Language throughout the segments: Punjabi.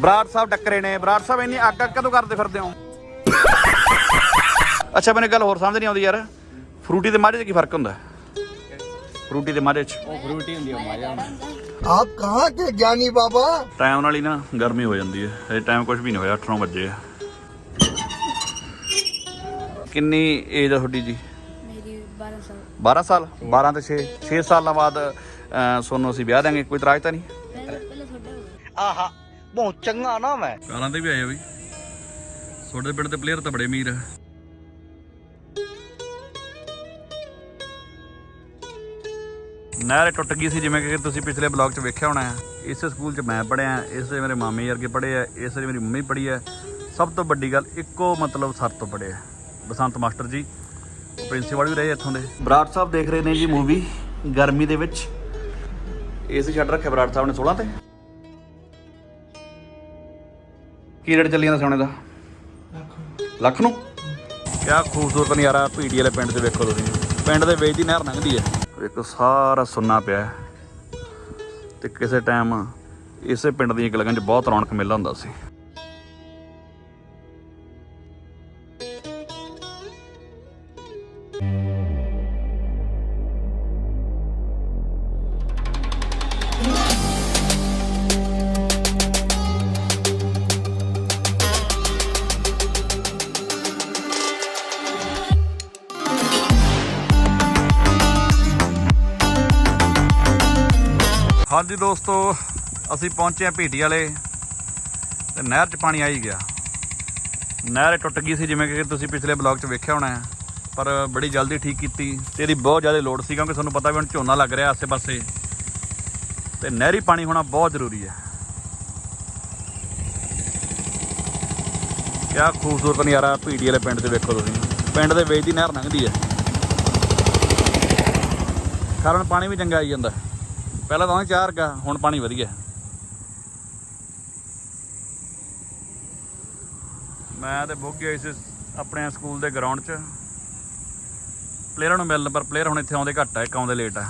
ਬਰਾੜ ਸਾਹਿਬ ਟੱਕਰੇ ਨੇ ਬਰਾੜ ਸਾਹਿਬ ਇੰਨੀ ਅੱਗ ਅੱਗ ਕਦੋਂ ਕਰਦੇ ਫਿਰਦੇ ਹੋ? ਅੱਛਾ ਮੈਨੂੰ ਗੱਲ ਹੋਰ ਸਮਝ ਨਹੀਂ ਆਉਂਦੀ ਯਾਰ। ਫਰੂਟੀ ਤੇ ਮਾਝੇ 'ਚ ਕੀ ਫ਼ਰਕ ਹੁੰਦਾ? ਫਰੂਟੀ ਤੇ ਮਾਝੇ 'ਚ। ਉਹ ਫਰੂਟੀ ਹੁੰਦੀ ਆ ਮਾਝਾ ਆਪ ਕਹਾਂ ਕਿ ਗਿਆਨੀ ਬਾਬਾ? ਟਾਈਮ ਨਾਲ ਹੀ ਨਾ ਗਰਮੀ ਹੋ ਜਾਂਦੀ ਹੈ। ਇਹ ਟਾਈਮ ਕੁਝ ਵੀ ਨਹੀਂ ਹੋਇਆ 8-9 ਵਜੇ ਕਿੰਨੀ ਏਜ ਆ ਤੁਹਾਡੀ ਜੀ? ਮੇਰੀ 12 ਸਾਲ। 12 ਸਾਲ? 12 ਤੇ 6 6 ਸਾਲਾਂ ਬਾਅਦ ਸੋਨੂੰ ਅਸੀਂ ਵਿਆਹ ਦਾਂਗੇ ਕੋਈ ਤਰਾਜ ਤਾਂ ਨਹੀਂ? ਆਹਾ। ਬਹੁਤ ਚੰਗਾ ਨਾ ਹੈ ਕਾਰਾਂ ਤੇ ਵੀ ਆਏ ਬਈ। ਤੁਹਾਡੇ ਪਿੰਡ ਦੇ ਪਲੇਅਰ ਤਾਂ ਬੜੇ ਅਮੀਰ ਆ। ਨਹਿਰ ਟੁੱਟ ਗਈ ਸੀ ਜਿਵੇਂ ਕਿ ਤੁਸੀਂ ਪਿਛਲੇ ਬਲੌਗ 'ਚ ਵੇਖਿਆ ਹੋਣਾ ਹੈ। ਇਸ ਸਕੂਲ 'ਚ ਮੈਂ ਪੜ੍ਹਿਆ ਇਸ ਦੇ ਮੇਰੇ ਮਾਮੇ ਵਰਗੇ ਪੜ੍ਹੇ ਆ ਇਸ ਦੇ ਮੇਰੀ ਮੰਮੀ ਪੜ੍ਹੀ ਹੈ ਸਭ ਤੋਂ ਵੱਡੀ ਗੱਲ ਇੱਕੋ ਮਤਲਬ ਸਰ ਤੋਂ ਪੜ੍ਹੇ ਬਸੰਤ ਮਾਸਟਰ ਜੀ ਪ੍ਰਿੰਸੀਪਲ ਵੀ ਰਹੇ ਇੱਥੋਂ ਦੇ। ਬਰਾੜ ਸਾਹਿਬ ਦੇਖ ਰਹੇ ਨੇ ਜੀ ਮੂਵੀ ਗਰਮੀ ਦੇ ਵਿੱਚ। ਏਸੀ ਛੱਡ ਰੱਖਿਆ ਬਰਾੜ ਸਾਹਿਬ ਨੇ 16 ਤੇ। ਕੀ ਰੇਟ ਚੱਲੀ ਜਾਂਦਾ ਸੋਨੇ ਦਾ? ਲੱਖ ਨੂੰ ਕਿਆ ਖੂਬਸੂਰਤ ਨਜ਼ਾਰਾ ਪੀਟੀ ਵਾਲੇ ਪਿੰਡ 'ਚ ਵੇਖੋ ਤੁਸੀਂ। ਪਿੰਡ ਦੇ ਵਿੱਚ ਦੀ ਨਹਿਰ ਲੰਘਦੀ ਹੈ। ਵੇਖੋ ਸਾਰਾ ਸੁੰਨਾ ਪਿਆ ਹੈ। ਤੇ ਕਿਸੇ ਟਾਈਮ ਇਸੇ ਪਿੰਡ ਦੀਆਂ ਗਲੀਆਂ 'ਚ ਬਹੁਤ ਰੌਣਕ ਮੇਲਾ ਹੁੰਦਾ ਸੀ। ਜੀ ਦੋਸਤੋ, ਅਸੀਂ ਪਹੁੰਚੇ ਹਾਂ ਭੀਟੀ ਵਾਲੇ। ਤੇ ਨਹਿਰ 'ਚ ਪਾਣੀ ਆ ਹੀ ਗਿਆ। ਨਹਿਰ ਟੁੱਟ ਗਈ ਸੀ, ਜਿਵੇਂ ਕਿ ਤੁਸੀਂ ਪਿਛਲੇ ਬਲੌਗ 'ਚ ਵੇਖਿਆ ਹੋਣਾ ਹੈ। ਪਰ ਬੜੀ ਜਲਦੀ ਠੀਕ ਕੀਤੀ। ਤੇ ਇਹਦੀ ਬਹੁਤ ਜ਼ਿਆਦਾ ਲੋੜ ਸੀ, ਕਿਉਂਕਿ ਤੁਹਾਨੂੰ ਪਤਾ ਵੀ ਹੁਣ ਝੋਨਾ ਲੱਗ ਰਿਹਾ ਆਸੇ-ਪਾਸੇ। ਤੇ ਨਹਿਰੀ ਪਾਣੀ ਹੋਣਾ ਬਹੁਤ ਜ਼ਰੂਰੀ ਹੈ। ਕਿਆ ਖੂਬਸੂਰਤ ਨਜ਼ਾਰਾ ਭੀਟੀ ਵਾਲੇ ਪਿੰਡ 'ਚ ਵੇਖੋ ਤੁਸੀਂ। ਪਿੰਡ ਦੇ ਵਿੱਚ ਦੀ ਨਹਿਰ ਲੰਘਦੀ ਹੈ। ਕਾਰਨ ਪਾਣੀ ਵੀ ਚੰਗਾ ਆਈ ਜਾਂਦਾ। ਪਹਿਲਾਂ ਤਾਂ ਚਾਰ ਗਾ ਹੁਣ ਪਾਣੀ ਵਧੀਆ। ਮੈਂ ਤੇ ਬੁੱਕ ਗਿਆ ਸੀ ਆਪਣੇ ਸਕੂਲ ਦੇ ਗਰਾਊਂਡ 'ਚ। ਪਲੇਅਰਾਂ ਨੂੰ ਮਿਲਣ, ਪਰ ਪਲੇਅਰ ਹੁਣ ਇੱਥੇ ਆਉਂਦੇ ਘੱਟ ਆ, ਇੱਕ ਆਉਂਦੇ ਲੇਟ ਆ।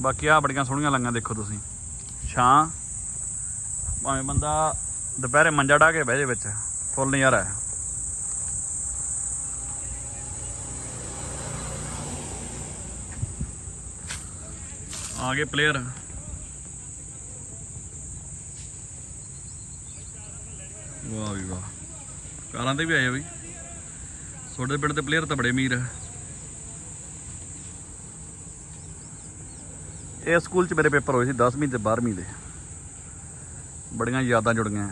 ਬਾਕੀ ਆ ਬੜੀਆਂ ਸੋਹਣੀਆਂ ਲੰਗਾਂ ਦੇਖੋ ਤੁਸੀਂ। ਛਾਂ। ਭਾਵੇਂ ਬੰਦਾ ਦੁਪਹਿਰੇ ਮੰਜਾ ਢਾ ਕੇ ਬਹਿ ਜੇ ਵਿੱਚ, ਫੁੱਲ ਨਜ਼ਾਰਾ ਹੈ। ਆ ਗਏ ਪਲੇਅਰ ਵਾਹ ਵੀ ਵਾਹ। ਕਾਰਾਂ ਤੇ ਵੀ ਆਏ ਆ ਬਈ। ਤੁਹਾਡੇ ਪਿੰਡ ਦੇ ਪਲੇਅਰ ਤਾਂ ਬੜੇ ਅਮੀਰ ਆ। ਇਹ ਸਕੂਲ 'ਚ ਮੇਰੇ ਪੇਪਰ ਹੋਏ ਸੀ 10ਵੀਂ ਤੇ 12ਵੀਂ ਦੇ। ਬੜੀਆਂ ਯਾਦਾਂ ਜੁੜ ਗਈਆਂ।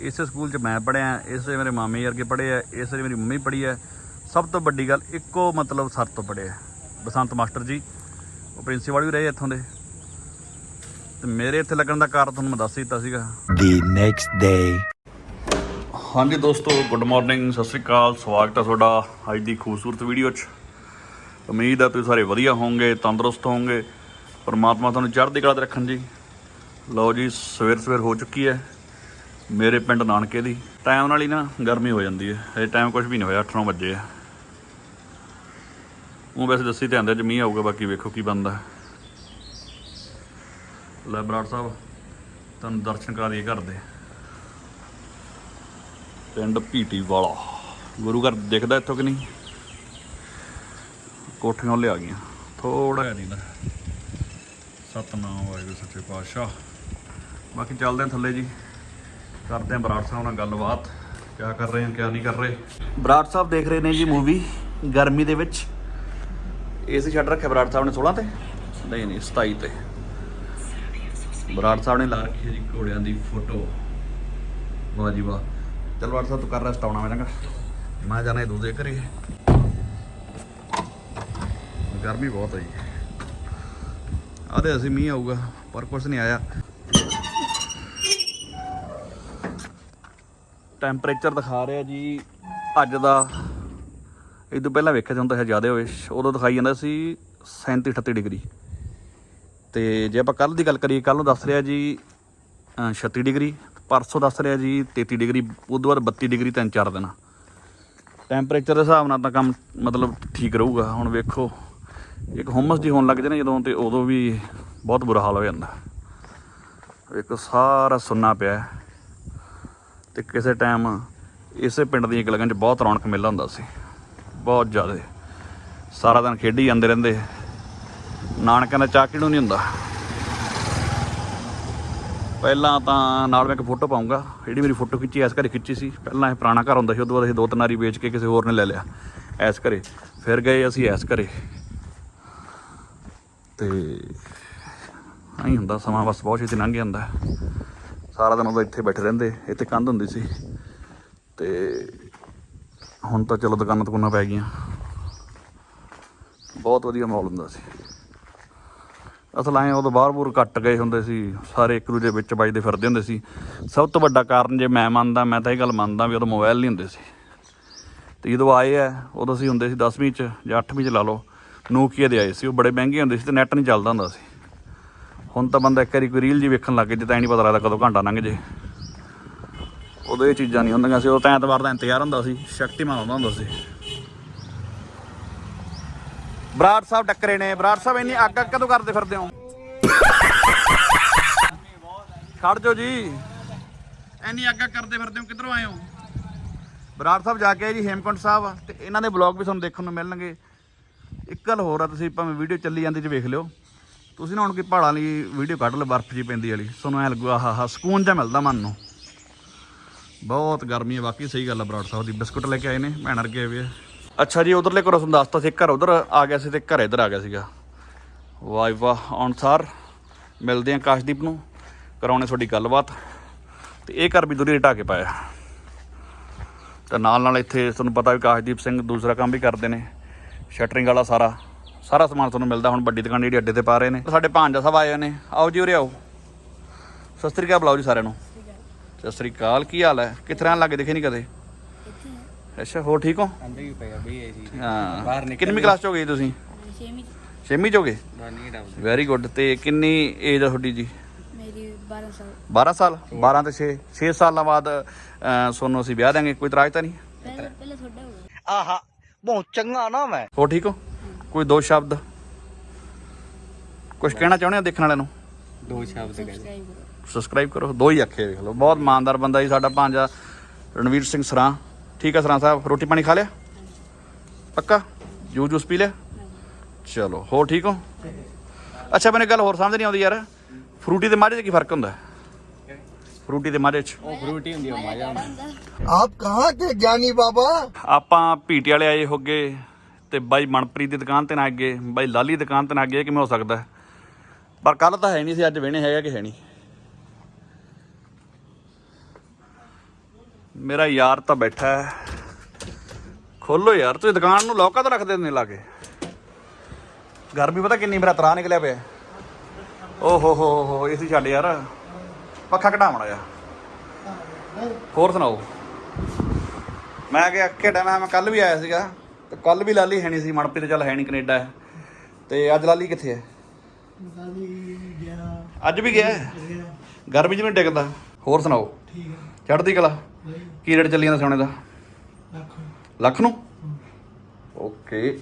ਇਸੇ ਸਕੂਲ 'ਚ ਮੈਂ ਪੜਿਆ ਇਸੇ ਮੇਰੇ ਮਾਮੇ ਵਰਗੇ ਪੜ੍ਹੇ ਆ, ਇਸੇ ਮੇਰੀ ਮੰਮੀ ਪੜ੍ਹੀ ਹੈ ਸਭ ਤੋਂ ਵੱਡੀ ਗੱਲ ਇੱਕੋ ਮਤਲਬ ਸਰ ਤੋਂ ਪੜ੍ਹੇ ਬਸੰਤ ਮਾਸਟਰ ਜੀ ਉਹ ਪ੍ਰਿੰਸੀਪਲ ਵੀ ਰਹੇ ਇੱਥੋਂ ਦੇ। ਤੇ ਮੇਰੇ ਇੱਥੇ ਲੱਗਣ ਦਾ ਕਾਰਨ ਤੁਹਾਨੂੰ ਮੈਂ ਦੱਸ ਦਿੱਤਾ ਸੀਗਾ। The next day ਹਾਂਜੀ ਦੋਸਤੋ ਗੁੱਡ ਮਾਰਨਿੰਗ ਸਤਿ ਸ੍ਰੀ ਅਕਾਲ। ਸਵਾਗਤ ਹੈ ਤੁਹਾਡਾ ਅੱਜ ਦੀ ਖੂਬਸੂਰਤ ਵੀਡੀਓ 'ਚ। ਉਮੀਦ ਹੈ ਤੁਸੀਂ ਸਾਰੇ ਵਧੀਆ ਹੋਵੋਗੇ ਤੰਦਰੁਸਤ ਹੋਵੋਗੇ। ਪਰਮਾਤਮਾ ਤੁਹਾਨੂੰ ਚੜ੍ਹਦੀ ਕਲਾ 'ਤੇ ਰੱਖਣ ਜੀ। ਲਓ ਜੀ ਸਵੇਰ ਸਵੇਰ ਹੋ ਚੁੱਕੀ ਹੈ। ਮੇਰੇ ਪਿੰਡ ਨਾਨਕੇ ਦੀ। ਟਾਈਮ ਨਾਲ ਹੀ ਨਾ ਗਰਮੀ ਹੋ ਜਾਂਦੀ ਹੈ। ਇਹ ਟਾਈਮ ਕੁਝ ਵੀ ਨਹੀਂ ਹੋਇਆ 8-9 ਵਜੇ ਆ। ਉਹ ਵੈਸੇ ਦੱਸੀ ਤੇ ਆਂਦੇ ਅੱਜ ਮੀਂਹ ਆਊਗਾ ਬਾਕੀ ਵੇਖੋ ਕੀ ਬਣਦਾ। ਲੈ ਬਰਾੜ ਸਾਹਿਬ, ਤੁਹਾਨੂੰ ਦਰਸ਼ਨ ਕਰਾ ਦਈਏ ਘਰ ਦੇ। ਪਿੰਡ ਭੀਟੀ ਵਾਲਾ ਗੁਰੂ ਘਰ ਦਿਖਦਾ ਇੱਥੋਂ ਕਿ ਨਹੀਂ? ਕੋਠੀਆਂ ਲਿਆ ਗਈਆਂ। ਥੋੜਾ ਜਿਹਾ ਨਹੀਂ ਨਾ। ਸਤਨਾਮ, ਵਾਹਿਗੁਰੂ, ਸੱਚੇ ਪਾਤਸ਼ਾਹ। ਬਾਕੀ ਚੱਲਦੇ ਹਾਂ ਥੱਲੇ ਜੀ। ਕਰਦੇ ਹਾਂ ਬਰਾੜ ਸਾਹਿਬ ਨਾਲ ਗੱਲਬਾਤ। ਕਿਆ ਕਰ ਰਹੇ ਹਾਂ, ਕਿਆ ਨਹੀਂ ਕਰ ਰਹੇ? ਬਰਾੜ ਸਾਹਿਬ ਦੇਖ ਰਹੇ ਨੇ ਜੀ ਮੂਵੀ ਗਰਮੀ ਦੇ ਵਿੱਚ। ਏਸੀ ਛੱਡ ਰੱਖਿਆ ਬਰਾੜ ਸਾਹਿਬ ਨੇ 16 ਤੇ? ਨਹੀਂ ਨਹੀਂ 27 ਤੇ। ਬਰਾੜ ਸਾਹਿਬ ਨੇ ਲਾ ਰੱਖੀ ਜੀ ਘੋੜਿਆਂ ਦੀ ਫੋਟੋ। ਵਾਹ ਜੀ ਵਾਹ। ਚਲ ਵਾਰ ਸਾਹਿਬ, ਤੂੰ ਕਰ ਰੈਸਟ, ਆਉਣਾ ਮੈਂ ਮੈਂ ਜਾਣਾ ਇਹ ਦੂਜੇ ਘਰੇ। ਗਰਮੀ ਬਹੁਤ ਹੈ ਜੀ। ਆਦੇ ਅਸੀਂ ਮੀਂਹ ਆਊਗਾ, ਪਰ ਕੁਛ ਨਹੀਂ ਆਇਆ। ਟੈਂਪਰੇਚਰ ਦਿਖਾ ਰਿਹਾ ਜੀ, ਅੱਜ ਦਾ ਇਹ ਤੋਂ ਪਹਿਲਾਂ ਵੇਖਿਆ ਜਾਂਦਾ ਹੈ ਜ਼ਿਆਦਾ ਹੋਵੇ ਉਦੋਂ ਦਿਖਾਈ ਜਾਂਦਾ ਸੀ 37 38 ਡਿਗਰੀ। ਤੇ ਜੇ ਆਪਾਂ ਕੱਲ ਦੀ ਗੱਲ ਕਰੀਏ ਕੱਲ ਨੂੰ ਦੱਸ ਰਿਹਾ ਜੀ ਅ, 36 ਡਿਗਰੀ ਪਰਸੋਂ ਦੱਸ ਰਿਹਾ ਜੀ 33 ਡਿਗਰੀ ਉਦੋਂ ਬਾਅਦ 32 ਡਿਗਰੀ ਤਿੰਨ ਚਾਰ ਦਿਨ। ਟੈਂਪਰੇਚਰ ਦੇ ਹਿਸਾਬ ਨਾਲ ਤਾਂ ਕੰਮ ਮਤਲਬ ਠੀਕ ਰਹੂਗਾ। ਹੁਣ ਵੇਖੋ ਇੱਕ ਹੁਮਸ ਜੀ ਹੋਣ ਲੱਗ ਜੇ ਨਾ ਜਦੋਂ ਤੇ ਉਦੋਂ ਵੀ ਬਹੁਤ ਬੁਰਾ ਹਾਲ ਹੋ ਜਾਂਦਾ। ਵੇਖੋ ਸਾਰਾ ਸੁੰਨਾ ਪਿਆ ਹੈ। ਤੇ ਕਿਸੇ ਟਾਈਮ ਇਸੇ ਪਿੰਡ ਦੀਆਂ ਗਲੀਆਂ 'ਚ ਬਹੁਤ ਰੌਣਕ ਮੇਲਾ ਹੁੰਦਾ ਸੀ। ਬਹੁਤ ਜ਼ਿਆਦਾ। ਸਾਰਾ ਦਿਨ ਖੇਡੀ ਜਾਂਦੇ ਰਹਿੰਦੇ। ਨਾਨਕਿਆਂ ਦਾ ਚਾਹ ਕਿਹਨੂੰ ਨਹੀਂ ਹੁੰਦਾ। ਪਹਿਲਾਂ ਤਾਂ ਨਾਲ ਮੈਂ ਇੱਕ ਫੋਟੋ ਪਾਉਂਗਾ ਜਿਹੜੀ ਮੇਰੀ ਫੋਟੋ ਖਿੱਚੀ ਐਸ ਘਰੇ ਖਿੱਚੀ ਸੀ। ਪਹਿਲਾਂ ਇਹ ਪੁਰਾਣਾ ਘਰ ਹੁੰਦਾ ਸੀ, ਉਦੋਂ ਬਾਅਦ ਅਸੀਂ ਦੋ ਤਿੰਨ ਵਾਰੀ ਵੇਚ ਕੇ ਕਿਸੇ ਹੋਰ ਨੇ ਲੈ ਲਿਆ ਐਸ ਘਰੇ। ਫਿਰ ਗਏ ਅਸੀਂ ਐਸ ਘਰੇ। ਤੇ ਐਂ ਹੁੰਦਾ, ਸਮਾਂ ਬਸ ਬਹੁਤ ਛੇਤੀ ਲੰਘ ਜਾਂਦਾ। ਸਾਰਾ ਦਿਨ ਉਦੋਂ ਇੱਥੇ ਬੈਠੇ ਰਹਿੰਦੇ। ਇੱਥੇ ਕੰਧ ਹੁੰਦੀ ਸੀ। ਤੇ ਹੁਣ ਤਾਂ ਚਲੋ ਦੁਕਾਨਾਂ ਦੁਕਾਨਾਂ ਪੈ ਗਈਆਂ। ਬਹੁਤ ਵਧੀਆ ਮਾਹੌਲ ਹੁੰਦਾ ਸੀ। ਅਸਲ ਐਂ ਉਦੋਂ ਬਾਹਰ ਬੂਰ ਕੱਟ ਗਏ ਹੁੰਦੇ ਸੀ, ਸਾਰੇ ਇੱਕ ਦੂਜੇ ਵਿੱਚ ਵੱਜਦੇ ਫਿਰਦੇ ਹੁੰਦੇ ਸੀ। ਸਭ ਤੋਂ ਵੱਡਾ ਕਾਰਨ ਜੇ ਮੈਂ ਮੰਨਦਾ, ਮੈਂ ਤਾਂ ਇਹ ਗੱਲ ਮੰਨਦਾ ਵੀ ਉਦੋਂ ਮੋਬਾਈਲ ਨਹੀਂ ਹੁੰਦੇ ਸੀ। ਤੇ ਜਦੋਂ ਆਏ ਆ ਉਦੋਂ ਅਸੀਂ ਹੁੰਦੇ ਸੀ 10ਵੀਂ ਚ ਜਾਂ 8ਵੀਂ ਚ ਲਾ ਲਓ ਨੋਕੀਆ ਦੇ ਆਏ ਸੀ। ਉਹ ਬੜੇ ਮਹਿੰਗੇ ਹੁੰਦੇ ਸੀ ਤੇ ਨੈਟ ਨਹੀਂ ਚੱਲਦਾ ਹੁੰਦਾ ਸੀ। ਹੁਣ ਤਾਂ ਬੰਦਾ ਇੱਕ ਵਾਰੀ ਕੋਈ ਰੀਲ ਜੀ ਵੇਖਣ ਲੱਗ ਜੇ ਤਾਂ ਐ ਨਹੀਂ ਪਤਾ ਲੱਗਦਾ ਕਦੋਂ ਘੰਟਾ ਲੰਘ ਜੇ। ਉਦੋਂ ਇਹ ਚੀਜ਼ਾਂ ਨਹੀਂ ਹੁੰਦੀਆਂ ਸੀ, ਉਹ ਤਾਂ ਐਤਵਾਰ ਦਾ ਇੰਤਜ਼ਾਰ ਹੁੰਦਾ ਸੀ, ਸ਼ਕਤੀਮਾਨ ਆਉਂਦਾ ਹੁੰਦਾ ਸੀ। ਬਰਾੜ ਸਾਹਿਬ ਟੱਕਰੇ ਨੇ, ਬਰਾੜ ਸਾਹਿਬ ਇੰਨੀ ਅੱਗ ਅੱਗ ਕਦੋਂ ਕਰਦੇ ਫਿਰਦੇ ਹੋ। ਖੜ ਜਾਓ ਜੀ। ਇੰਨੀ ਅੱਗ ਅੱਗ ਕਰਦੇ ਫਿਰਦੇ ਹੋ, ਕਿੱਧਰੋਂ ਆਏ ਹੋ? ਬਰਾੜ ਸਾਹਿਬ ਜਾ ਕੇ ਆਏ ਜੀ, ਹੇਮਕੁੰਟ ਸਾਹਿਬ, ਤੇ ਇਹਨਾਂ ਦੇ ਬਲੌਗ ਵੀ ਤੁਹਾਨੂੰ ਦੇਖਣ ਨੂੰ ਮਿਲਣਗੇ। ਇੱਕ ਗੱਲ ਹੋਰ ਆ, ਤੁਸੀਂ ਭਾਵੇਂ ਵੀਡੀਓ ਚੱਲੀ ਜਾਂਦੀ ਚ ਵੇਖ ਲਿਓ। ਤੁਸੀਂ ਨਾ ਹੁਣ ਕੋਈ ਪਹਾੜਾਂ ਲਈ ਵੀਡੀਓ ਕੱਢ ਲਓ, ਬਰਫ਼ ਜੀ ਪੈਂਦੀ ਵਾਲੀ। ਤੁਹਾਨੂੰ ਐ ਲੱਗੂ, ਆਹਾ ਹਾ, ਸਕੂਨ ਜਿਹਾ ਮਿਲਦਾ ਮਨ ਨੂੰ। ਬਹੁਤ ਗਰਮੀ ਹੈ, ਬਾਕੀ ਸਹੀ ਗੱਲ ਹੈ ਬਰਾੜ ਸਾਹਿਬ ਦੀ। ਬਿਸਕੁਟ ਲੈ ਕੇ ਆਏ ਨੇ, ਭੈਣ ਵਰਗੇ ਆਏ ਆ। ਅੱਛਾ ਜੀ, ਉਧਰਲੇ ਘਰੋਂ ਤੁਹਾਨੂੰ ਦੱਸਤਾ ਸੀ, ਘਰ ਉਧਰ ਆ ਗਿਆ ਸੀ ਤੇ ਘਰ ਇੱਧਰ ਆ ਗਿਆ ਸੀਗਾ। ਵਾਹ ਵਾਹ ਅਨਸਾਰ ਮਿਲਦੇ ਆ ਕਾਸ਼ਦੀਪ ਨੂੰ, ਕਰਾਉਣੇ ਤੁਹਾਡੀ ਗੱਲਬਾਤ। ਤੇ ਇਹ ਘਰ ਵੀ ਦੂਰੀ ਢਾ ਕੇ ਪਾਇਆ। ਤੇ ਨਾਲ ਨਾਲ ਇੱਥੇ ਤੁਹਾਨੂੰ ਪਤਾ ਵੀ ਕਾਸ਼ਦੀਪ ਸਿੰਘ ਦੂਸਰਾ ਕੰਮ ਵੀ ਕਰਦੇ ਨੇ ਸ਼ਟਰਿੰਗ ਵਾਲਾ ਸਾਰਾ। ਸਾਰਾ ਸਮਾਨ ਤੁਹਾਨੂੰ ਮਿਲਦਾ ਹੁਣ, ਵੱਡੀ ਦੁਕਾਨ ਜਿਹੜੀ ਅੱਡੇ ਤੇ ਪਾ ਰਹੇ ਨੇ। ਸਾਡੇ ਭਾਂਜਾ ਸਾਹਿਬ ਆਏ ਹੋਏ ਨੇ। ਆਓ ਜੀ ਉਰੇ ਆਓ। ਸਤਿ ਸ੍ਰੀ ਅਕਾਲ, ਬੁਲਾਓ ਜੀ ਸਾਰਿਆਂ ਨੂੰ। ਸਤਿ ਸ੍ਰੀ ਅਕਾਲ ਕੀ ਹਾਲ ਹੈ? ਕਿਤਨਾ ਲੱਗ ਦੇਖੇ ਨਹੀਂ ਕਦੇ? ਅੱਛਾ ਹੋਰ ਠੀਕ ਹੋ? ਕਿੰਨੀ ਕਲਾਸ ਚ ਹੋ ਗਏ ਤੁਸੀਂ? 6ਵੀਂ 6ਵੀਂ ਚ। ਹੋ ਗਏ? ਵੈਰੀ ਗੁੱਡ ਤੇ ਕਿੰਨੀ ਏਜ ਆ ਤੁਹਾਡੀ ਜੀ? ਮੇਰੀ 12 ਸਾਲ। 12 ਸਾਲ? 12 ਤੇ 6 6 ਸਾਲਾਂ ਬਾਅਦ ਸੋਨੂੰ ਅਸੀਂ ਵਿਆਹ ਦਾਂਗੇ ਕੋਈ ਤਰਾਜ ਤਾਂ ਨਹੀਂ? ਪਹਿਲੇ ਬਹੁਤ ਚੰਗਾ ਨਾ ਮੈਂ। ਹੋ ਠੀਕ ਹੋ? ਕੋਈ ਦੋ ਸ਼ਬਦ? ਕੁਝ ਕਹਿਣਾ ਚਾਹੁੰਦੇ ਹੋ ਦੇਖਣ ਵਾਲਿਆਂ ਨੂੰ? ਦੋ ਸ਼ਬਦ ਸਬਸਕ੍ਰਾਈਬ ਕਰੋ ਦੋ ਹੀ ਅੱਖੇ ਵੇਖ ਲਓ। ਬਹੁਤ ਇਮਾਨਦਾਰ ਬੰਦਾ ਜੀ ਸਾਡਾ ਭਾਂਜਾ ਰਣਵੀਰ ਸਿੰਘ ਸਰਾਂ। ਠੀਕ ਆ ਸਰਾਂ ਸਾਹਿਬ ਰੋਟੀ ਪਾਣੀ ਖਾ ਲਿਆ? ਪੱਕਾ? ਜੂਸ ਜੂਸ ਪੀ ਲਿਆ? ਚਲੋ ਹੋਰ ਠੀਕ ਹੋ? ਅੱਛਾ ਮੈਨੂੰ ਗੱਲ ਹੋਰ ਸਮਝ ਨਹੀਂ ਆਉਂਦੀ ਯਾਰ। ਫਰੂਟੀ ਦੇ ਮਾਝੇ 'ਚ ਕੀ ਫ਼ਰਕ ਹੁੰਦਾ? ਫਰੂਟੀ ਦੇ ਮਾਝੇ 'ਚ। ਆਪ ਕਹਾਂ ਕਿ ਗਿਆਨੀ ਬਾਬਾ? ਆਪਾਂ ਭੀਟੇ ਵਾਲੇ ਆਏ ਹੋਗੇ ਤੇ ਬਾਈ ਮਨਪ੍ਰੀਤ ਦੀ ਦੁਕਾਨ ਤੇ ਨਾ ਅੱਗੇ ਬਾਈ ਲਾਲੀ ਦੁਕਾਨ ਤੇ ਨਾ ਅੱਗੇ ਕਿਵੇਂ ਹੋ ਸਕਦਾ? ਪਰ ਕੱਲ ਤਾਂ ਹੈ ਨਹੀਂ ਸੀ, ਅੱਜ ਵੇਣੇ ਹੈਗਾ ਕਿ ਹੈ ਨਹੀਂ। ਮੇਰਾ ਯਾਰ ਤਾਂ ਬੈਠਾ ਹੈ। ਖੋਲੋ ਯਾਰ, ਤੁਸੀਂ ਦੁਕਾਨ ਨੂੰ ਲੋਕਾਂ ਤਾਂ ਰੱਖਦੇ ਨੇ ਲਾ ਕੇ? ਗਰਮੀ ਪਤਾ ਕਿੰਨੀ, ਮੇਰਾ ਤਰਾ ਨਿਕਲਿਆ ਪਿਆ। ਓ ਹੋ ਹੋ ਹੋ ਏਸੀ ਛੱਡ ਯਾਰ। ਪੱਖਾ ਘਟਾਵਣਾ ਆ ਹੋਰ ਸੁਣਾਓ? ਮੈਂ ਕਿ ਅੱਕੇ ਟਾਈਮ ਮੈਂ ਕੱਲ ਵੀ ਆਇਆ ਸੀਗਾ। ਤੇ ਕੱਲ ਵੀ ਲਾਲੀ ਹੈ ਨਹੀਂ ਸੀ, ਮਨਪ੍ਰੀਤ ਚੱਲ ਹੈ ਨਹੀਂ ਕੈਨੇਡਾ। ਹੈ ਤੇ ਅੱਜ ਲਾਲੀ ਕਿੱਥੇ ਹੈ? ਅੱਜ ਵੀ ਗਿਆ ਹੈ? ਗਰਮੀ ਜਿਵੇਂ ਟਿਕਦਾ ਹੋਰ ਸੁਣਾਓ? ਠੀਕ ਹੈ। ਚੜ੍ਹਦੀ ਕਲਾ? ਕੀ ਰੇਟ ਚੱਲੀ ਜਾਂਦਾ ਸੋਨੇ ਦਾ? ਲੱਖ ਨੂੰ? ਓਕੇ।